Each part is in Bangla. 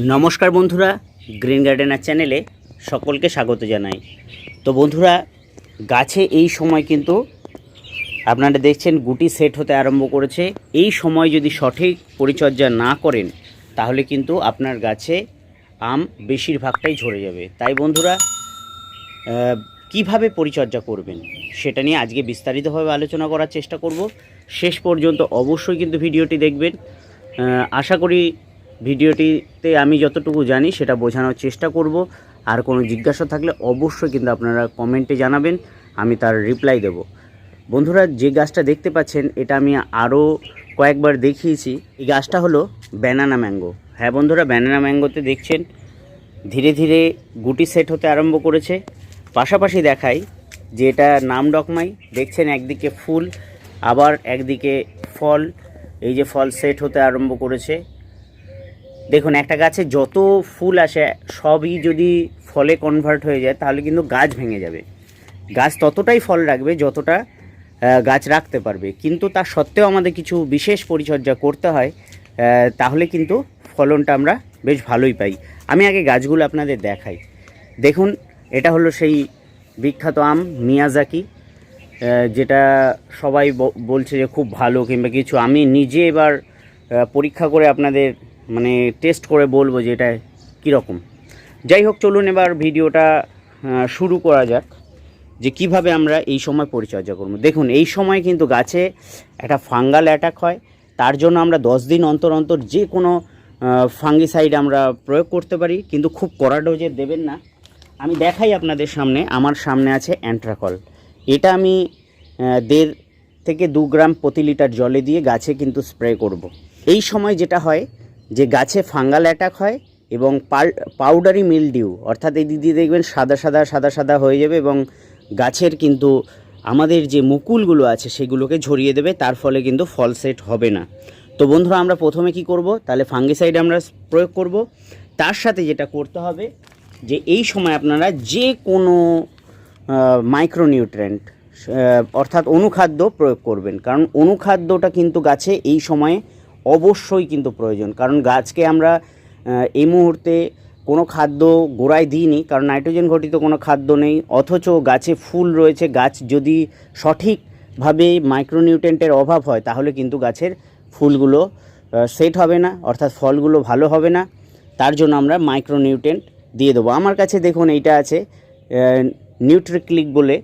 নমস্কার বন্ধুরা, গ্রিন গার্ডেনার চ্যানেলে সকলকে স্বাগত জানাই। তো বন্ধুরা, গাছে এই সময় কিন্তু আপনারা দেখছেন গুটি সেট হতে আরম্ভ করেছে। এই সময় যদি সঠিক পরিচর্যা না করেন, তাহলে কিন্তু আপনার গাছে আম বেশিরভাগটাই ঝরে যাবে। তাই বন্ধুরা কীভাবে পরিচর্যা করবেন, সেটা নিয়ে আজকে বিস্তারিতভাবে আলোচনা করার চেষ্টা করব। শেষ পর্যন্ত অবশ্যই কিন্তু ভিডিওটি দেখবেন। আশা করি ভিডিওটিতে আমি যতটুকু জানি সেটা বোঝানোর চেষ্টা করব। আর কোনো জিজ্ঞাসা থাকলে অবশ্যই কিন্তু আপনারা কমেন্টে জানাবেন, আমি তার রিপ্লাই দেব। বন্ধুরা, যে গাছটা দেখতে পাচ্ছেন, এটা আমি আরও কয়েকবার দেখিয়েছি। এই গাছটা হলো ব্যানানা ম্যাঙ্গো হ্যাঁ বন্ধুরা ব্যানানা ম্যাঙ্গোতে দেখছেন, ধীরে ধীরে গুটি সেট হতে আরম্ভ করেছে। পাশাপাশি দেখাই যে এটা নাম ডকমাই। দেখছেন একদিকে ফুল, আবার একদিকে ফল। এই যে ফল সেট হতে আরম্ভ করেছে। দেখুন, একটা গাছে যত ফুল আসে, সবই যদি ফলে কনভার্ট হয়ে যায়, তাহলে কিন্তু গাছ ভেঙে যাবে। গাছ ততটাই ফল রাখবে যতটা গাছ রাখতে পারবে। কিন্তু তা সত্ত্বেও আমাদের কিছু বিশেষ পরিচর্যা করতে হয় তাহলে কিন্তু ফলনটা আমরা বেশ ভালোই পাই। আমি আগে গাছগুলো আপনাদের দেখাই। দেখুন, এটা হলো সেই বিখ্যাত আম মিয়াজাকি যেটা সবাই বলছে যে খুব ভালো, কিংবা কিছু। আমি নিজে এবার পরীক্ষা করে আপনাদের মানে টেস্ট করে বলব যে এটা কীরকম। যাই হোক, চলুন এবার ভিডিওটা শুরু করা যাক যে কীভাবে আমরা এই সময় পরিচর্যা করব। দেখুন, এই সময় কিন্তু গাছে একটা ফাঙ্গাল অ্যাটাক হয়। তার জন্য আমরা দশ দিন অন্তর অন্তর যে কোনো ফাঙ্গিসাইড আমরা প্রয়োগ করতে পারি। কিন্তু খুব কড়া ডোজে দেবেন না। আমি দেখাই আপনাদের সামনে। আমার সামনে আছে অ্যান্ট্রাকল এটা আমি দেড় থেকে দু গ্রাম প্রতি লিটার জলে দিয়ে গাছে কিন্তু স্প্রে করব। এই সময় যেটা হয় যে গাছে ফাঙ্গাল অ্যাটাক হয় এবং পাউডারি মিলডিউ অর্থাৎ এই দিদি দেখবেন সাদা সাদা সাদা সাদা হয়ে যাবে এবং গাছের কিন্তু আমাদের যে মুকুলগুলো আছে সেগুলোকে ঝরিয়ে দেবে, তার ফলে কিন্তু ফল সেট হবে না। তো বন্ধুরা, আমরা প্রথমে কি করব? তাহলে ফাঙ্গিসাইড আমরা প্রয়োগ করব। তার সাথে যেটা করতে হবে, যে এই সময় আপনারা যে কোনো মাইক্রোনিউট্রেন্ট অর্থাৎ অনুখাদ্য প্রয়োগ করবেন। কারণ অনুখাদ্যটা কিন্তু গাছে এই সময়ে অবশ্যই কিন্তু প্রয়োজন। কারণ গাছকে আমরা এই মুহূর্তে কোনো খাদ্য গোড়ায় দিইনি, কারণ নাইট্রোজেন ঘটিত কোনো খাদ্য নেই, অথচ গাছে ফুল রয়েছে। গাছ যদি সঠিকভাবে মাইক্রোনিউট্রেন্টের অভাব হয়, তাহলে কিন্তু গাছের ফুলগুলো সেট হবে না, অর্থাৎ ফলগুলো ভালো হবে না। তার জন্য আমরা মাইক্রোনিউট্রেন্ট দিয়ে দেবো। আমার কাছে দেখুন, এইটা আছে নিউট্রিক্লিক বলে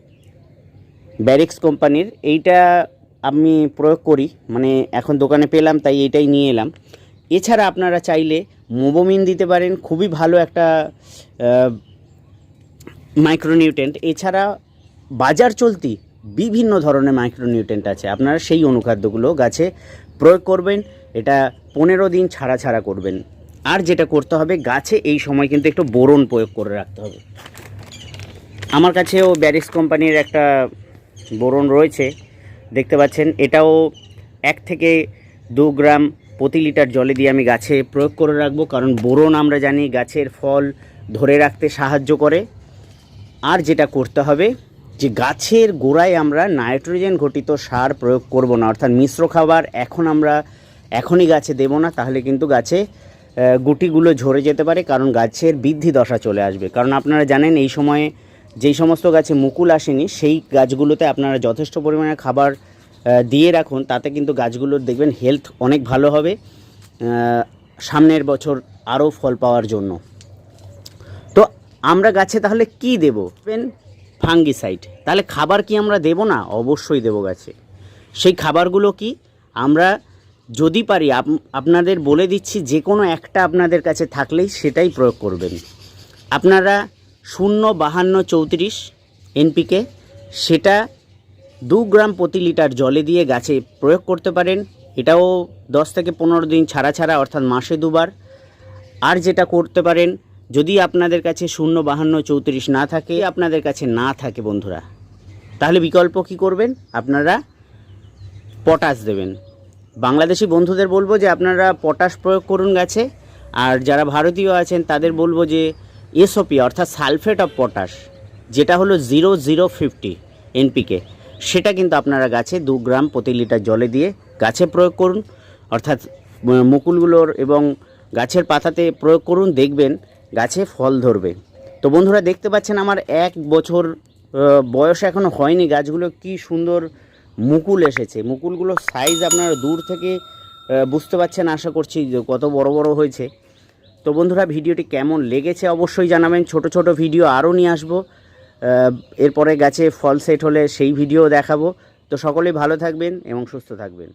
ব্যারিক্স কোম্পানির। এইটা আমি প্রয়োগ করি মানে এখন দোকানে পেলাম, তাই এটাই নিয়ে এলাম। এছাড়া আপনারা চাইলে মোবোমিন দিতে পারেন, খুবই ভালো একটা মাইক্রোনিউট্রেন্ট এছাড়া বাজার চলতি বিভিন্ন ধরনের মাইক্রোনিউট্রেন্ট আছে। আপনারা সেই অনুখাদ্যগুলো গাছে প্রয়োগ করবেন, এটা পনেরো দিন ছাড়া ছাড়া করবেন। আর যেটা করতে হবে, গাছে এই সময় কিন্তু একটু বোরন প্রয়োগ করে রাখতে হবে। আমার কাছেও ব্যারিস কোম্পানির একটা বোরন রয়েছে দেখতে পাচ্ছেন, এটাও এক থেকে দু গ্রাম প্রতি লিটার জলে দিয়ে আমি গাছে প্রয়োগ করে রাখব, কারণ বোরন আমরা জানি গাছের ফল ধরে রাখতে সাহায্য করে। আর যেটা করতে হবে, যে গাছের গোড়ায় আমরা নাইট্রোজেন ঘটিত সার প্রয়োগ করব না, অর্থাৎ মিশ্র খাবার এখন আমরা এখনই গাছে দেব না, তাহলে কিন্তু গাছে গুটিগুলো ঝরে যেতে পারে, কারণ গাছের বৃদ্ধি দশা চলে আসবে। কারণ আপনারা জানেন, এই সময়ে যেই সমস্ত গাছে মুকুল আসেনি, সেই গাছগুলোতে আপনারা যথেষ্ট পরিমাণে খাবার দিয়ে রাখুন, তাতে কিন্তু গাছগুলোর দেখবেন হেলথ অনেক ভালো হবে সামনের বছর আরও ফল পাওয়ার জন্য। তো আমরা গাছে তাহলে কি দেব? ফাঙ্গিসাইড তাহলে খাবার কি আমরা দেব না? অবশ্যই দেব গাছে। সেই খাবারগুলো কি? আমরা যদি পারি, আপ- আপনাদের বলে দিচ্ছি যে কোনো একটা আপনাদের কাছে থাকলেই সেটাই প্রয়োগ করবেন। আপনারা শূন্য বাহান্ন চৌত্রিশ এনপিকে। সেটা দু গ্রাম প্রতি লিটার জলে দিয়ে গাছে প্রয়োগ করতে পারেন। এটাও দশ থেকে পনেরো দিন ছাড়া ছাড়া, অর্থাৎ মাসে দুবার। আর যেটা করতে পারেন, যদি আপনাদের কাছে শূন্য বাহান্ন চৌত্রিশ না থাকে, আপনাদের কাছে না থাকে বন্ধুরা, তাহলে বিকল্প কি করবেন? আপনারা পটাশ দেবেন। বাংলাদেশি বন্ধুদের বলব যে, আপনারা পটাশ প্রয়োগ করুন গাছে। আর যারা ভারতীয় আছেন, তাদের বলব যে এসওপি অর্থাৎ সালফেট অফ পটাশ, যেটা হলো জিরো জিরো ফিফটি এনপিকে সেটা কিন্তু আপনারা গাছে দু গ্রাম প্রতি লিটার জলে দিয়ে গাছে প্রয়োগ করুন। অর্থাৎ মুকুলগুলোর এবং গাছের পাতাতে প্রয়োগ করুন, দেখবেন গাছে ফল ধরবে। তো বন্ধুরা, দেখতে পাচ্ছেন আমার এক বছর বয়স এখনও হয়নি গাছগুলো, কি সুন্দর মুকুল এসেছে। মুকুলগুলোর সাইজ আপনারা দূর থেকে বুঝতে পারছেন, আশা করছি যে কত বড় বড় হয়েছে। তো বন্ধুরা, ভিডিওটি কেমন লেগেছে অবশ্যই জানাবেন। ছোট ছোট ভিডিও আরও নিয়ে আসব। এরপরে গাছে ফল সেট হলে সেই ভিডিও দেখাবো। তো সকলেই ভালো থাকবেন এবং সুস্থ থাকবেন।